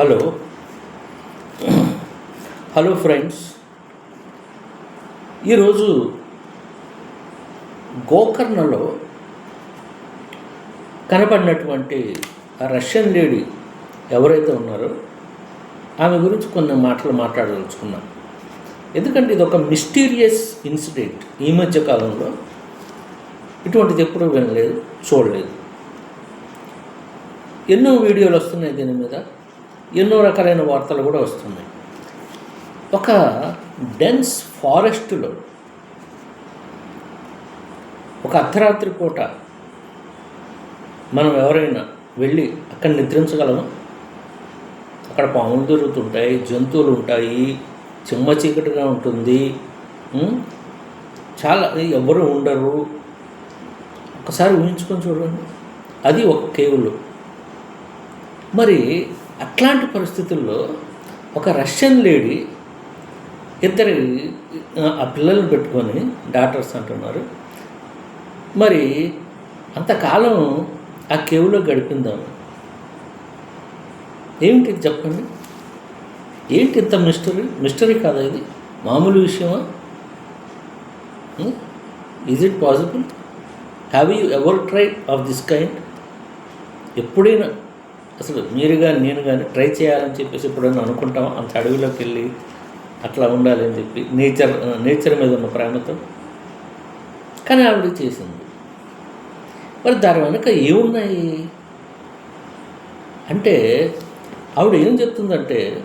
Hello. Hello friends. ఈరోజు గోకర్ణలో కనపడినటువంటి Russian lady ఎవరైతే ఉన్నారో ఆమె గురించి కొన్ని మాటలు మాట్లాడదలుచుకున్నాం. ఎందుకంటే ఇది ఒక మిస్టీరియస్ ఇన్సిడెంట్ ఈ మధ్య కాలంలో. ఇటువంటిది ఎప్పుడూ వినలేదు చూడలేదు. ఎన్నో వీడియోలు వస్తున్నాయి దీని మీద. ఎన్నో రకాలైన వార్తలు కూడా వస్తున్నాయి. ఒక డెన్స్ ఫారెస్ట్లో ఒక అర్ధరాత్రి పూట మనం ఎవరైనా వెళ్ళి అక్కడ నిద్రించగలమా? అక్కడ పాములు దొరుకుతుంటాయి జంతువులు ఉంటాయి చిమ్మ చీకటిగా ఉంటుంది చాలా ఎవరు ఉండరు. ఒకసారి ఊహించుకొని చూడండి. అది ఒక కేవులు. మరి అట్లాంటి పరిస్థితుల్లో ఒక రష్యన్ లేడీ ఇద్దరి ఆ పిల్లల్ని పెట్టుకొని డాక్టర్స్ అంటున్నారు. మరి అంతకాలం ఆ కేవ్లో గడిపిందాము ఏమిటి చెప్పండి. ఏంటి ఇంత మిస్టరీ? మిస్టరీ కాదా ఇది? మామూలు విషయమా? Is it possible have you ever try of this kind ఎప్పుడైనా అసలు మీరు కానీ నేను కానీ ట్రై చేయాలని చెప్పేసి ఎప్పుడైనా అనుకుంటాం అంత అడవిలోకి వెళ్ళి అట్లా ఉండాలి అని చెప్పి నేచర్ నేచర్ మీద ఉన్న ప్రేమతో? కానీ ఆవిడ చేసింది. మరి దాని వెనుక ఏమున్నాయి? అంటే ఆవిడ ఏం చెప్తుందంటే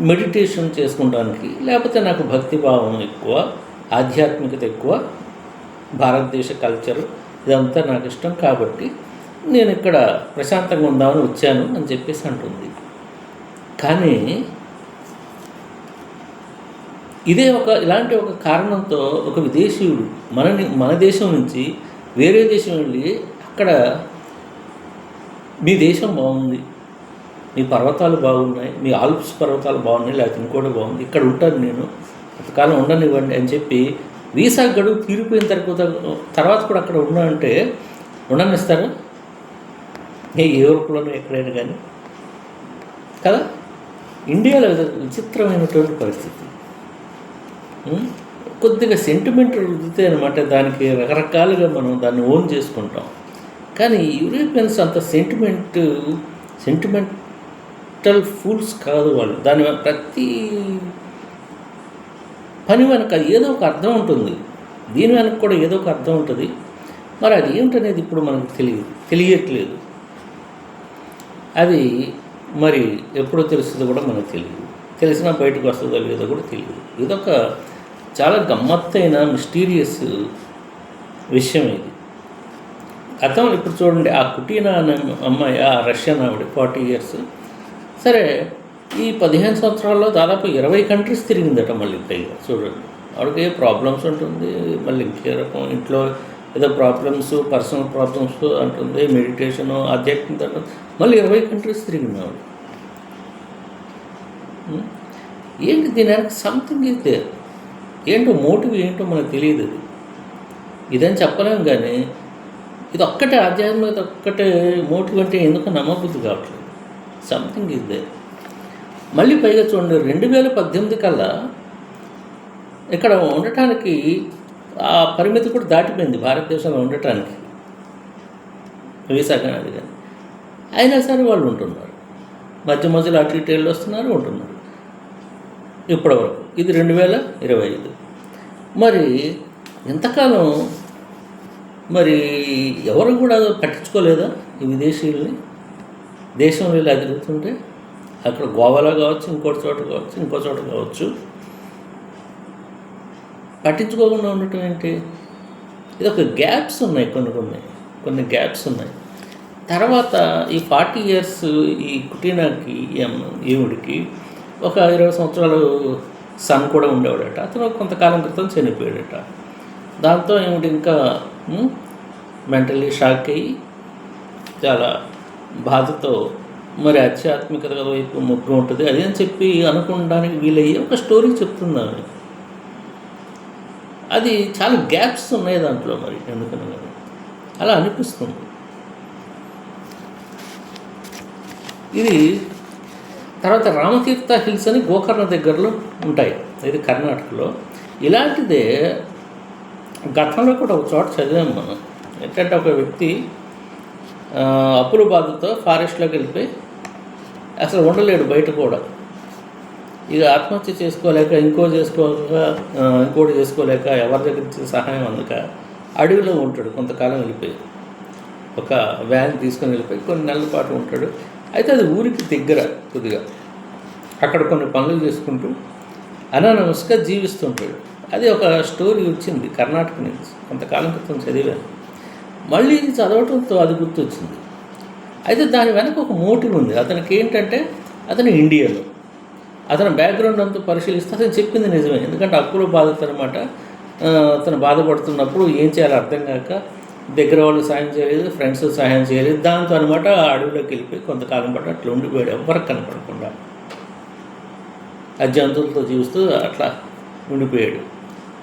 మెడిటేషన్ చేసుకుంటానికి లేకపోతే నాకు భక్తి భావం ఎక్కువ ఆధ్యాత్మికత ఎక్కువ భారతదేశ కల్చర్ ఇదంతా నాకు ఇష్టం కాబట్టి నేను ఇక్కడ ప్రశాంతంగా ఉందామని వచ్చాను అని చెప్పేసి అంటుంది. కానీ ఇదే ఒక ఇలాంటి ఒక కారణంతో ఒక విదేశీయుడు మనని మన దేశం నుంచి వేరే దేశం వెళ్ళి అక్కడ మీ దేశం బాగుంది. మీ పర్వతాలు బాగున్నాయి. మీ ఆల్ప్స్ పర్వతాలు బాగున్నాయి. లేకపోతే ఇంకోటి బాగుంది. ఇక్కడ ఉంటాను నేను. అంతకాలం ఉండనివ్వండి అని చెప్పి వీసా గడువు తీరిపోయిన తర్వాత తర్వాత కూడా అక్కడ ఉన్నా అంటే ఉండనిస్తారా? ఏ యూరోప్లోనూ ఎక్కడైనా కానీ. కదా? ఇండియాలో విచిత్రమైనటువంటి పరిస్థితి. కొద్దిగా సెంటిమెంట్ రుద్దితే అనమాట దానికి రకరకాలుగా మనం దాన్ని ఓన్ చేసుకుంటాం. కానీ యూరోపియన్స్ అంత సెంటిమెంట్ సెంటిమెంటల్ ఫూల్స్ కాదు వాళ్ళు. దాని ప్రతి పని వెనక ఏదో ఒక అర్థం ఉంటుంది. దీని వెనక కూడా ఏదో ఒక అర్థం ఉంటుంది. మరి అది ఏమిటనేది ఇప్పుడు మనకు తెలియదు. తెలియట్లేదు. అది మరి ఎప్పుడో తెలుస్తుందో కూడా మనకు తెలియదు తెలిసినా బయటకు వస్తుందో లేదో కూడా తెలియదు ఇదొక చాలా గమ్మత్తైన మిస్టీరియస్ విషయం ఇది. గతం ఇప్పుడు చూడండి ఆ కుటీనా అనే అమ్మాయి ఆ రష్యన్ ఆవిడ ఫార్టీ ఇయర్స్. సరే ఈ పదిహేను సంవత్సరాల్లో దాదాపు ఇరవై కంట్రీస్ తిరిగిందట మళ్ళీ పైగా. చూడండి ఆవిడకి ఏ ప్రాబ్లమ్స్ ఉంటుంది మళ్ళీ ఇంకే రకం ఇంట్లో ఏదో ప్రాబ్లమ్స్ పర్సనల్ ప్రాబ్లమ్స్ అంటుంది మెడిటేషన్ ఆధ్యాత్మిక అంటుంది. మళ్ళీ ఇరవై కంట్రీస్ తిరిగింది ఆవిడ ఏంటి దీని వెనక సంథింగ్ ఇస్ దేర్ ఏంటో మోటివ్ ఏంటో మనకు తెలియదు అది. ఇదని చెప్పలేం కానీ ఇది ఒక్కటే ఆధ్యాత్మికత ఒక్కటే మోటివ్ అంటే ఎందుకు నమ్మబుద్ధి కావట్లేదు. సంథింగ్ ఇస్ దేర్ మళ్ళీ పైగా చూడండి రెండు వేల పద్దెనిమిది కల్లా ఇక్కడ ఉండటానికి ఆ పరిమితి కూడా దాటిపోయింది భారతదేశంలో ఉండటానికి. వీసా కానీ కానీ అయినా సరే వాళ్ళు ఉంటున్నారు. మధ్య మధ్యలో అటు ఇటు వెళ్ళి వస్తున్నారు ఉంటున్నారు. ఇప్పటివరకు. ఇది రెండు వేల ఇరవై ఐదు. మరి ఎంతకాలం మరి ఎవరు కూడా పట్టించుకోలేదా ఈ విదేశీయుల్ని? దేశంలో ఇలా తిరుగుతుంటే? అక్కడ గోవాలో కావచ్చు ఇంకోటి చోట కావచ్చు ఇంకో చోట కావచ్చు. పట్టించుకోకుండా ఉండటం ఏంటి? ఇది ఒక గ్యాప్స్ ఉన్నాయి కొన్ని కొన్ని కొన్ని గ్యాప్స్ ఉన్నాయి. తర్వాత ఈ ఫార్టీ ఇయర్స్ ఈ కుటీనాకి ఈ ఈవిడికి ఒక ఇరవై సంవత్సరాలు సన్ కూడా ఉండేవాడట. అతను కొంతకాలం క్రితం చనిపోయాడట. దాంతో ఏమిటి ఇంకా మెంటలీ షాక్ అయ్యి చాలా బాధతో మరి ఆధ్యాత్మికత వైపు మొగ్గు ఉంటుంది. అది అని చెప్పి అనుకోవడానికి వీలయ్యి ఒక స్టోరీ చెప్తుంది అది చాలా గ్యాప్స్ ఉన్నాయి దాంట్లో మరి ఎందుకని అలా అనిపిస్తుంది. ఇది తర్వాత రామతీర్థ హిల్స్ అని గోకర్ణ దగ్గరలో ఉంటాయి ఇది కర్ణాటకలో. ఇలాంటిదే గతంలో కూడా ఒక చోట చదివాం మనం. ఏంటంటే ఒక వ్యక్తి అప్పుల బాధతో ఫారెస్ట్లోకి వెళ్ళిపోయి అసలు ఉండలేడు బయట కూడా. ఇక ఆత్మహత్య చేసుకోలేక ఇంకో చేసుకోలేక ఇంకోటి చేసుకోలేక ఎవరి దగ్గర సహాయం అందక అడవిలో ఉంటాడు కొంతకాలం వెళ్ళిపోయి ఒక వ్యాన్ తీసుకొని వెళ్ళిపోయి కొన్ని నెలల పాటు ఉంటాడు. అయితే అది ఊరికి దగ్గర కొద్దిగా. అక్కడ కొన్ని పనులు చేసుకుంటూ అనానమస్గా జీవిస్తుంటాడు అది ఒక స్టోరీ వచ్చింది కర్ణాటక నుంచి కొంతకాలం క్రితం చదివాను. మళ్ళీ ఇది చదవటంతో అది గుర్తొచ్చింది. అయితే దాని వెనక ఒక మోటివ్ ఉంది. అతనికి ఏంటంటే అతను ఇండియాలో. అతని బ్యాక్గ్రౌండ్ అంతా పరిశీలిస్తే అతను చెప్పింది నిజమే. ఎందుకంటే అప్పులో బాధిత అనమాట అతను బాధపడుతున్నప్పుడు ఏం చేయాలో అర్థం కాక దగ్గర వాళ్ళు సాయం చేయలేదు ఫ్రెండ్స్ సహాయం చేయలేదు. దాంతో అనమాట అడవిలోకి వెళ్ళిపోయి కొంతకాలం పాటు అట్లా ఉండిపోయాడు. ఎవరికి కనపడకుండా ఆ జంతువులతో జీవిస్తూ అట్లా ఉండిపోయాడు.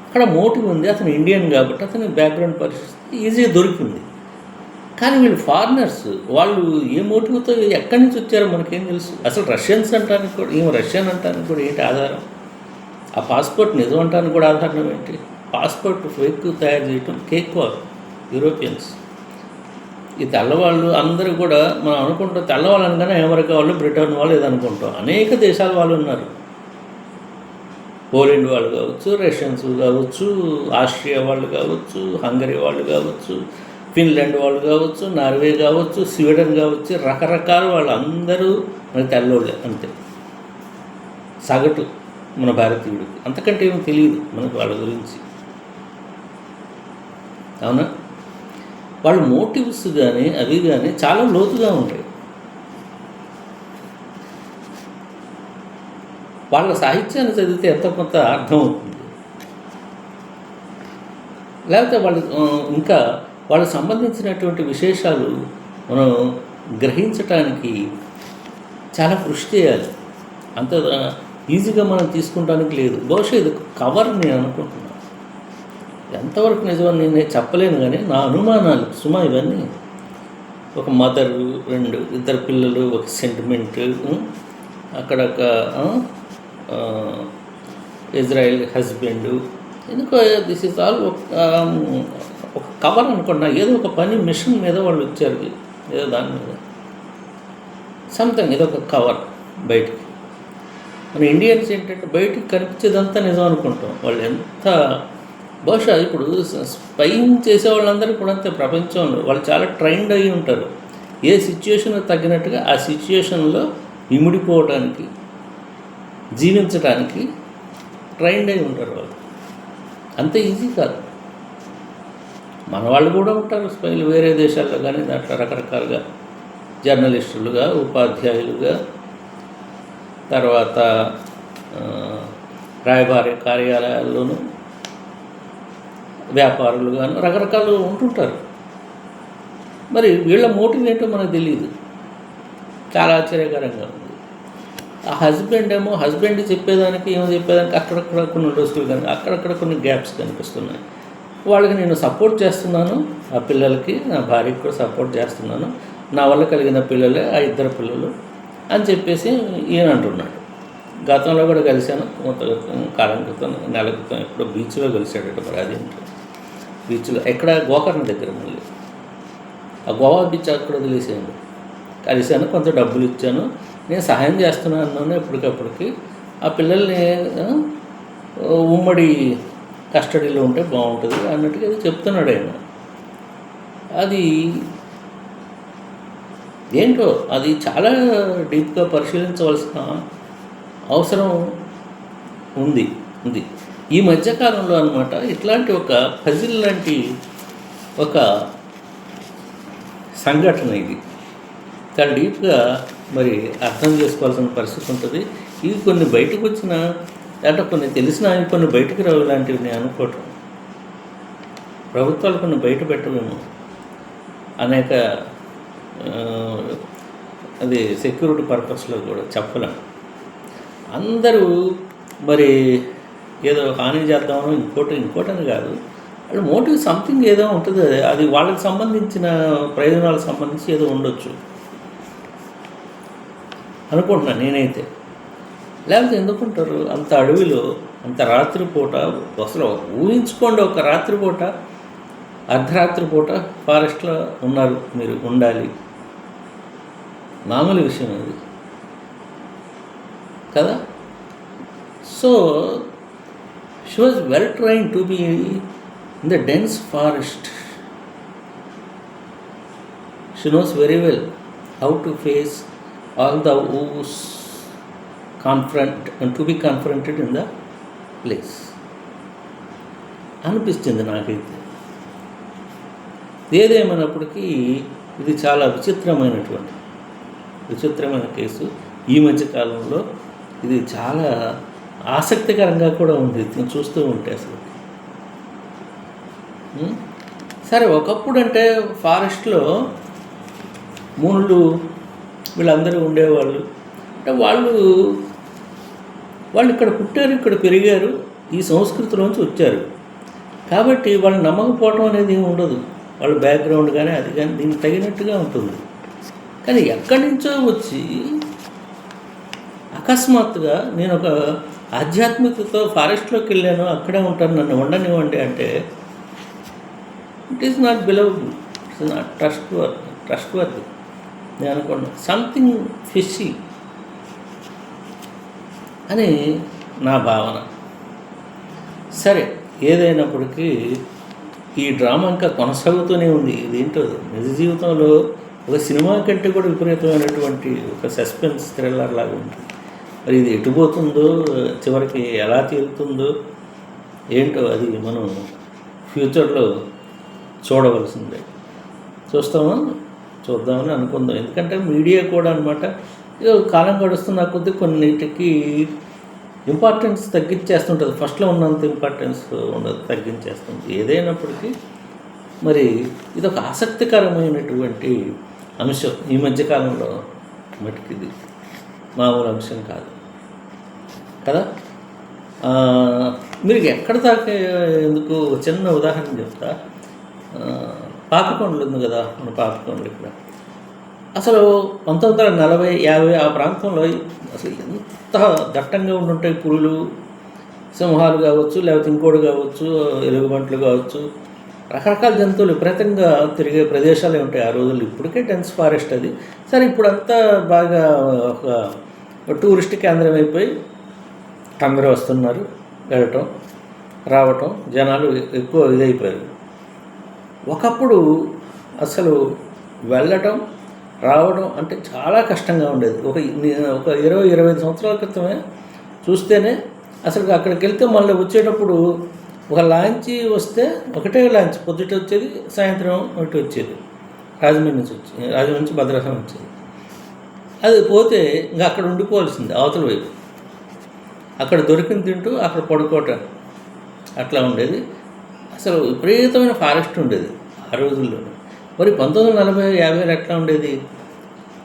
అక్కడ మోటివ్ ఉంది. అతను ఇండియన్ కాబట్టి అతని బ్యాక్గ్రౌండ్ పరిస్థితి ఈజీగా దొరికింది. కానీ వీళ్ళు ఫారినర్స్ వాళ్ళు ఏ మోటివ్తో ఎక్కడి నుంచి వచ్చారో మనకేం తెలుసు. అసలు రష్యన్స్ అంటానికి కూడా ఏం రష్యన్ అంటానికి కూడా ఏంటి ఆధారం? ఆ పాస్పోర్ట్ నిజం అంటానికి కూడా ఆధారం ఏంటి? పాస్పోర్ట్ ఫేక్ తయారు చేయటం కేక్ వారు యూరోపియన్స్. ఈ తెల్లవాళ్ళు అందరూ కూడా మనం అనుకుంటాం తెల్లవాళ్ళు అనగానే అమెరికా వాళ్ళు బ్రిటన్ వాళ్ళు ఇది అనుకుంటాం. అనేక దేశాల వాళ్ళు ఉన్నారు. పోలెండ్ వాళ్ళు కావచ్చు రష్యన్స్ కావచ్చు ఆస్ట్రియా వాళ్ళు కావచ్చు హంగరీ వాళ్ళు కావచ్చు ఫిన్లాండ్ వాళ్ళు కావచ్చు నార్వే కావచ్చు స్వీడన్ కావచ్చు రకరకాల వాళ్ళు అందరూ మన తెల్లోళ్ళే అంతే. సగటు మన భారతీయుడికి. అంతకంటే ఏమీ తెలియదు మనకు వాళ్ళ గురించి. అవునా? వాళ్ళ మోటివ్స్ కానీ అవి కానీ చాలా లోతుగా ఉంటాయి. వాళ్ళ సాహిత్యాన్ని చదివితే ఎంత కొంత అర్థం అవుతుంది లేకపోతే వాళ్ళు ఇంకా వాళ్ళకి సంబంధించినటువంటి విశేషాలు మనం గ్రహించటానికి చాలా కృషి చేయాలి. అంత ఈజీగా మనం తీసుకుంటానికి లేదు. బహుశా ఇది కవర్ నేను అనుకుంటున్నాను. ఎంతవరకు నిజమని నేను చెప్పలేను కానీ నా అనుమానాలు సుమా ఇవన్నీ. ఒక మదరు రెండు ఇద్దరు పిల్లలు ఒక సెంటిమెంట్ అక్కడ ఒక ఇజ్రాయెల్ హస్బెండ్. ఎందుకో దిస్ ఇస్ ఆల్ ఒక కవర్ అనుకున్నా ఏదో ఒక పని మిషన్ మీద వాళ్ళు వచ్చారు. ఏదో దాని మీద. సంథింగ్ ఏదో ఒక కవర్ బయటికి. మన ఇండియన్స్ ఏంటంటే బయటికి కనిపించేదంతా నిజం అనుకుంటాం. వాళ్ళు ఎంత బహుశా ఇప్పుడు స్పైయింగ్ చేసే వాళ్ళందరూ కూడా అంతే ప్రపంచంలో వాళ్ళు చాలా ట్రైన్డ్ అయి ఉంటారు. ఏ సిచ్యుయేషన్ తగ్గినట్టుగా ఆ సిచ్యుయేషన్లో ఇమిడిపోవడానికి జీవించడానికి ట్రైన్డ్ అయి ఉంటారు వాళ్ళు. అంత ఈజీ కాదు. మన వాళ్ళు కూడా ఉంటారు స్పైలు వేరే దేశాల్లో కానీ దాంట్లో రకరకాలుగా జర్నలిస్టులుగా ఉపాధ్యాయులుగా. తర్వాత రాయబారి కార్యాలయాల్లోనూ వ్యాపారులుగాను రకరకాలు ఉంటుంటారు. మరి వీళ్ళ మోటివ్ ఏంటో మనకు తెలియదు చాలా ఆశ్చర్యకరంగా ఉంది. ఆ హస్బెండ్ ఏమో హస్బెండ్ చెప్పేదానికి ఏమో చెప్పేదానికి అక్కడక్కడ కొన్ని రోజులు కానీ అక్కడక్కడ కొన్ని గ్యాప్స్ కనిపిస్తున్నాయి. వాళ్ళకి నేను సపోర్ట్ చేస్తున్నాను. ఆ పిల్లలకి నా భార్యకి కూడా సపోర్ట్ చేస్తున్నాను. నా వల్ల కలిగిన పిల్లలే ఆ ఇద్దరు పిల్లలు అని చెప్పేసి ఈయన అంటున్నాడు. గతంలో కూడా కలిశాను. కొంత కాలం క్రితం నెల క్రితం ఎప్పుడో బీచ్లో కలిశాడట మరి అదేంటో బీచ్లో ఎక్కడ? గోకర్ణ దగ్గర మళ్ళీ. ఆ గోవా బీచ్ అక్కడ వదిలేసాను కలిశాను కొంత డబ్బులు ఇచ్చాను. నేను సహాయం చేస్తున్నాను అన్నాను ఎప్పటికప్పటికి. ఆ పిల్లల్ని ఉమ్మడి కస్టడీలో ఉంటే బాగుంటుంది అన్నట్టుగా అది చెప్తున్నాడు ఆయన అది ఏంటో అది చాలా డీప్గా పరిశీలించవలసిన అవసరం ఉంది ఉంది. ఈ మధ్యకాలంలో అనమాట ఇట్లాంటి ఒక పజిల్ లాంటి ఒక సంఘటన ఇది. చాలా డీప్గా మరి అర్థం చేసుకోవాల్సిన పరిస్థితి ఉంటుంది. ఇవి కొన్ని బయటకు వచ్చిన లేకపోతే కొన్ని తెలిసిన అవి కొన్ని బయటకు రావు లాంటివి నేను అనుకోవటం. ప్రభుత్వాలు కొన్ని బయట పెట్టలేము. అనేక అది సెక్యూరిటీ పర్పస్లో కూడా చెప్పలేము. అందరూ మరి ఏదో హాని చేద్దామో ఇంకోటి ఇంకోటని కాదు. వాళ్ళ మోటివ్ సంథింగ్ ఏదో ఉంటుంది అది. అది వాళ్ళకి సంబంధించిన ప్రయోజనాలకు సంబంధించి ఏదో ఉండొచ్చు. అనుకుంటున్నాను నేనైతే. లేకపోతే ఎందుకుంటారు? అంత అడవిలో అంత రాత్రిపూట అసలు ఊహించుకోండి ఒక రాత్రిపూట అర్ధరాత్రి పూట ఫారెస్ట్లో ఉన్నారు మీరు ఉండాలి. మామూలు విషయం అది కదా? So she was well train to be in the dense forest she knows very well how to face all the woes confront to be confronted in the place అనిపిస్తుంది నాకైతే. ఏదేమైనప్పటికీ ఇది చాలా విచిత్రమైనటువంటి విచిత్రమైన కేసు. ఈ మధ్య కాలంలో ఇది చాలా ఆసక్తికరంగా కూడా ఉంది నేను చూస్తూ ఉంటే అసలు. సరే ఒకప్పుడు అంటే ఫారెస్ట్లో మూనులు వీళ్ళందరూ ఉండేవాళ్ళు. అంటే వాళ్ళు వాళ్ళు ఇక్కడ పుట్టారు ఇక్కడ పెరిగారు ఈ సంస్కృతిలోంచి వచ్చారు. కాబట్టి వాళ్ళు నమ్మకపోవటం అనేది ఏమి ఉండదు. వాళ్ళ బ్యాక్గ్రౌండ్ కానీ అది కానీ దీనికి తగినట్టుగా ఉంటుంది. కానీ ఎక్కడి నుంచో వచ్చి అకస్మాత్తుగా నేను ఒక ఆధ్యాత్మికతతో ఫారెస్ట్లోకి వెళ్ళాను అక్కడే ఉంటాను నన్ను ఉండనివ్వండి అంటే it is not believable it's not trust worth trust worth నేను అనుకున్నాను. సంథింగ్ ఫిషీ అని నా భావన. సరే ఏదైనప్పటికీ ఈ డ్రామా ఇంకా కొనసాగుతూనే ఉంది. ఇదేంటో నిజ జీవితంలో ఒక సినిమా కంటే కూడా విపరీతమైనటువంటి ఒక సస్పెన్స్ థ్రిల్లర్ లాగా ఉంటుంది మరి ఇది ఎటుపోతుందో చివరికి ఎలా తీరుతుందో ఏంటో అది మనం ఫ్యూచర్లో చూడవలసిందే. చూస్తామా? చూద్దామని అనుకుందాం. ఎందుకంటే మీడియా కూడా అనమాట ఇక కాలం గడుస్తున్న కొద్దీ కొన్నిటికి ఇంపార్టెన్స్ తగ్గించేస్తుంటుంది. ఫస్ట్లో ఉన్నంత ఇంపార్టెన్స్ ఉండదు తగ్గించేస్తుంది. ఏదైనప్పటికీ మరి ఇది ఒక ఆసక్తికరమైనటువంటి అంశం. ఈ మధ్యకాలంలో మటుకు ఇది మామూలు అంశం కాదు. కదా? మీరు ఎక్కడ దాకా ఎందుకు చిన్న ఉదాహరణ చెప్తా? పాపకొండలు ఉంది కదా మన పాపకొండలు ఇక్కడ. అసలు పంతొమ్మిది వందల నలభై యాభై ఆ ప్రాంతంలో అసలు ఎంత దట్టంగా ఉంటుంటాయి పులులు సింహాలు కావచ్చు లేకపోతే ఇంకోటి కావచ్చు ఎలుగుబంట్లు కావచ్చు రకరకాల జంతువులు విపరీతంగా తిరిగే ప్రదేశాలే ఉంటాయి ఆ రోజుల్లో. ఇప్పటికే డెన్స్ ఫారెస్ట్ అది. సరే ఇప్పుడంతా బాగా ఒక టూరిస్ట్ కేంద్రం అయిపోయి అందరూ వస్తున్నారు వెళ్ళటం రావటం జనాలు ఎక్కువ ఇదైపోయారు. ఒకప్పుడు అసలు వెళ్ళటం రావడం అంటే చాలా కష్టంగా ఉండేది. ఒక ఒక ఇరవై ఇరవై ఐదు సంవత్సరాల క్రితమే చూస్తేనే అసలు అక్కడికి వెళ్తే మళ్ళీ వచ్చేటప్పుడు ఒక లాంచి వస్తే ఒకటే లాంచ్ పొద్దుట వచ్చేది సాయంత్రం ఒకటి వచ్చేది. రాజమండ్రి నుంచి వచ్చి రాజమండ్రి నుంచి భద్రాసనం వచ్చేది. అది పోతే ఇంకా అక్కడ ఉండిపోవాల్సింది అవతల వైపు. అక్కడ దొరికింది తింటూ అక్కడ పడుకోవటం అట్లా ఉండేది. అసలు విపరీతమైన ఫారెస్ట్ ఉండేది ఆ రోజుల్లో మరి పంతొమ్మిది వందల నలభై యాభైలో ఎట్లా ఉండేది?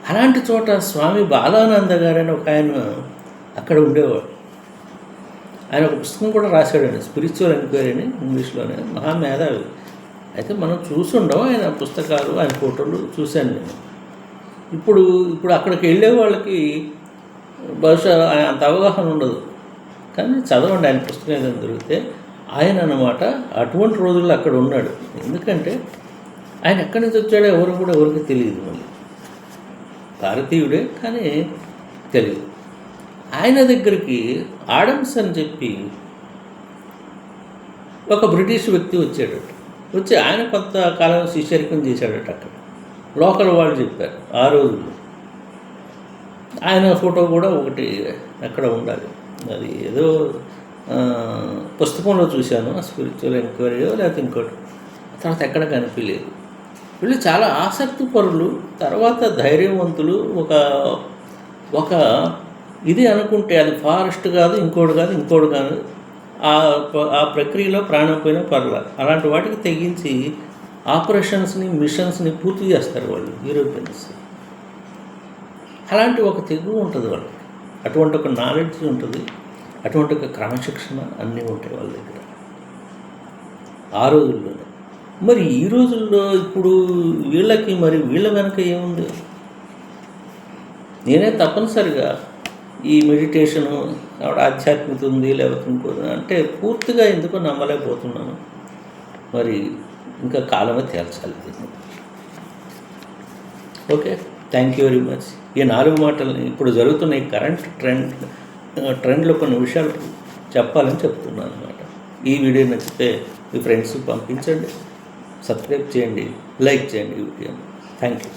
అలాంటి చోట స్వామి బాలానంద గారు అని ఒక ఆయన అక్కడ ఉండేవాడు. ఆయన ఒక పుస్తకం కూడా రాశాడండి స్పిరిచువల్ ఎంక్వైరీ అని ఇంగ్లీష్లోనే మహామేధావి అయితే మనం చూసుండం ఆయన పుస్తకాలు ఆయన ఫోటోలు చూశాను నేను. ఇప్పుడు ఇప్పుడు అక్కడికి వెళ్ళే వాళ్ళకి బహుశా ఆయన అంత అవగాహన ఉండదు. కానీ చదవండి ఆయన పుస్తకం ఏదైనా దొరికితే ఆయన అన్నమాట అటువంటి రోజుల్లో అక్కడ ఉన్నాడు. ఎందుకంటే ఆయన ఎక్కడి నుంచి వచ్చాడో ఎవరు కూడా ఎవరికి తెలియదు మళ్ళీ. భారతీయుడే కానీ తెలియదు. ఆయన దగ్గరికి ఆడమ్స్ అని చెప్పి ఒక బ్రిటిష్ వ్యక్తి వచ్చాడట. వచ్చి ఆయన కొంతకాలం శిష్యరికం చేశాడట అక్కడ. లోకల్ వాళ్ళు చెప్పారు ఆ రోజుల్లో. ఆయన ఫోటో కూడా ఒకటి అక్కడ ఉండాలి. అది ఏదో పుస్తకంలో చూశాను స్పిరిచువల్ ఎంక్వైరీయో లేకపోతే ఇంకోటి. తర్వాత ఎక్కడ కనిపించలేదు. వీళ్ళు చాలా ఆసక్తి పరులు తర్వాత ధైర్యవంతులు ఒక ఒక ఇది అనుకుంటే అది ఫారెస్ట్ కాదు ఇంకోటి కాదు ఇంకోటి కాదు. ఆ ఆ ప్రక్రియలో ప్రాణం పోయినా పర్ల అలాంటి వాటికి తెగించి ఆపరేషన్స్ని మిషన్స్ని పూర్తి చేస్తారు వాళ్ళు యూరోపియన్స్ అలాంటి ఒక తెగు ఉంటుంది వాళ్ళకి. అటువంటి ఒక నాలెడ్జ్ ఉంటుంది. అటువంటి ఒక క్రమశిక్షణ అన్నీ ఉంటాయి వాళ్ళ దగ్గర. ఆ రోజుల్లోనే. మరి ఈ రోజుల్లో ఇప్పుడు వీళ్ళకి మరి వీళ్ళ వెనక ఏముంది? నేనే తప్పనిసరిగా ఈ మెడిటేషను ఆవిడ ఆధ్యాత్మికత ఉంది లేకపోతే ఇంకోది అంటే పూర్తిగా ఎందుకో నమ్మలేకపోతున్నాను. మరి ఇంకా కాలమే తేల్చాలి దీన్ని. Okay thank you very much ఈ నాలుగు మాటల్ని ఇప్పుడు జరుగుతున్న ఈ కరెంట్ ట్రెండ్ ట్రెండ్లో కొన్ని విషయాలు చెప్పాలని చెప్తున్నాను అనమాట ఈ వీడియో నచ్చితే మీ ఫ్రెండ్స్ పంపించండి. సబ్స్క్రైబ్ చేయండి లైక్ చేయండి. YouTube thank you